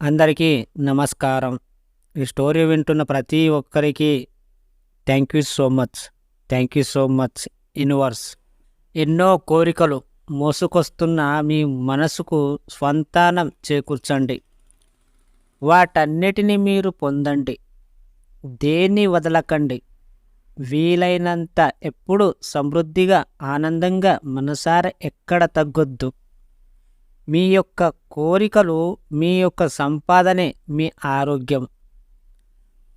అందరికీ నమస్కారం. ఈ స్టోరీ వింటున్న ప్రతి ఒక్కరికి thank you so much thank you so much universe ఎన్నో కోరికలు మోసుకొస్తున్న మీ మనసుకు స్వంతానం చేకూర్చండి. వాటన్నిటిని మీరు పొందండి. దేన్ని వదలకండి. వీలైనంత ఎప్పుడు సమృద్ధిగా ఆనందంగా మనసార ఎక్కడ తగ్గొద్దు. మీ యొక్క కోరికలు మీ యొక్క సంపాదనే మీ ఆరోగ్యం.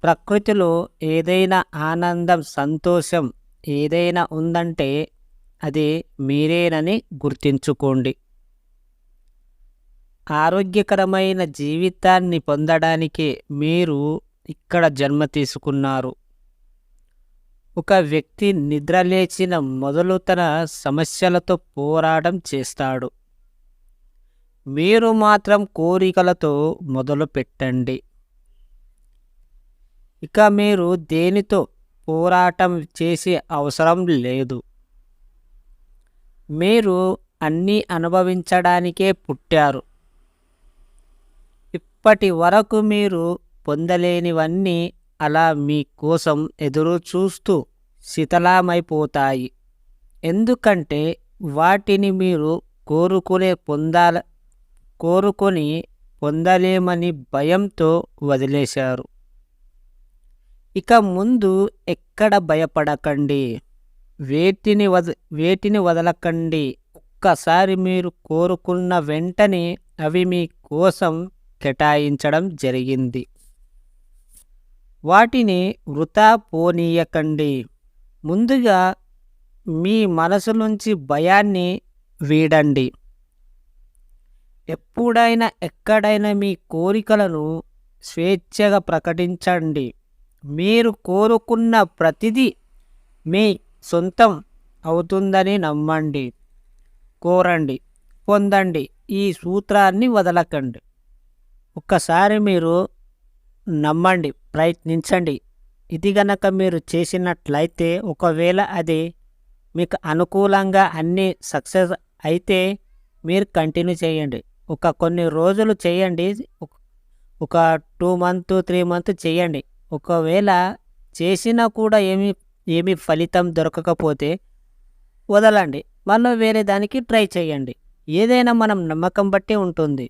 ప్రకృతిలో ఏదైనా ఆనందం సంతోషం ఏదైనా ఉందంటే అది మీరేనని గుర్తించుకోండి. ఆరోగ్యకరమైన జీవితాన్ని పొందడానికి మీరు ఇక్కడ జన్మ తీసుకున్నారు. ఒక వ్యక్తి నిద్రలేచిన మొదలు తన సమస్యలతో పోరాటం చేస్తాడు. మీరు మాత్రం కోరికలతో మొదలు పెట్టండి ఇక మీరు దేనితో పోరాటం చేసే అవసరం లేదు. మీరు అన్నీ అనుభవించడానికే పుట్టారు. ఇప్పటి వరకు మీరు పొందలేనివన్నీ అలా మీకోసం ఎదురు చూస్తూ శిథిలమైపోతాయి. ఎందుకంటే వాటిని మీరు కోరుకునే పొందాల కోరుకొని పొందలేమని భయంతో వదిలేశారు. ఇక ముందు ఎక్కడ భయపడకండి? వేటిని వద వేటిని వదలకండి? ఒక్కసారి మీరు కోరుకున్న వెంటనే అవి మీ కోసం కేటాయించడం జరిగింది. వాటిని వృథా పోనీయకండి. ముందుగా మీ మనసు నుంచి భయాన్ని వీడండి. ఎప్పుడైనా ఎక్కడైనా మీ కోరికలను స్వేచ్ఛగా ప్రకటించండి. మీరు కోరుకున్న ప్రతిదీ మీ సొంతం అవుతుందని నమ్మండి. కోరండి పొందండి. ఈ సూత్రాన్ని వదలకండి. ఒక్కసారి మీరు నమ్మండి ప్రయత్నించండి. ఇది గనక మీరు చేసినట్లయితే ఒకవేళ అది మీకు అనుకూలంగా అన్నీ సక్సెస్ అయితే మీరు కంటిన్యూ చేయండి. ఒక కొన్ని రోజులు చేయండి. ఒక టూ మంత్ త్రీ మంత్ చేయండి. ఒకవేళ చేసినా కూడా ఏమి ఏమి ఫలితం దొరకకపోతే వదలండి. మళ్ళీ వేరే దానికి ట్రై చేయండి. ఏదైనా మనం నమ్మకం బట్టి ఉంటుంది.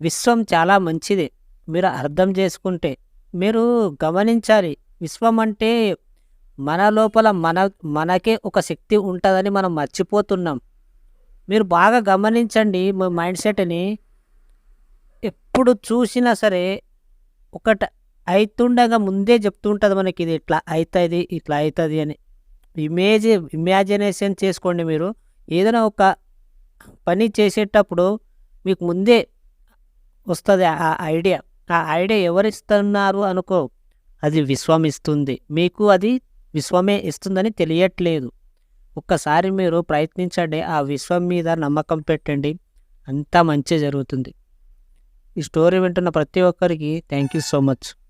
విశ్వం చాలా మంచిది. మీరు అర్థం చేసుకుంటే మీరు గమనించాలి. విశ్వం అంటే మన లోపల మన మనకే ఒక శక్తి ఉంటుందని మనం మర్చిపోతున్నాం. మీరు బాగా గమనించండి మీ మైండ్ సెట్ని. ఎప్పుడు చూసినా సరే ఒకట అవుతుండగా ముందే చెప్తుంటుంది మనకి ఇది ఇట్లా అవుతుంది ఇట్లా అవుతుంది అని. ఇమేజ్ ఇమాజినేషన్ చేసుకోండి మీరు. ఏదైనా ఒక పని చేసేటప్పుడు మీకు ముందే వస్తుంది ఆ ఐడియా. ఆ ఐడియా ఎవరిస్తున్నారు అనుకో అది విశ్వం ఇస్తుంది మీకు అది విశ్వమే ఇస్తుందని తెలియట్లేదు. ఒక్కసారి మీరు ప్రయత్నించండి ఆ విశ్వం మీద నమ్మకం పెట్టండి. అంతా మంచి జరుగుతుంది. ఈ స్టోరీ వింటున్న ప్రతి ఒక్కరికి థ్యాంక్ యూ సో మచ్.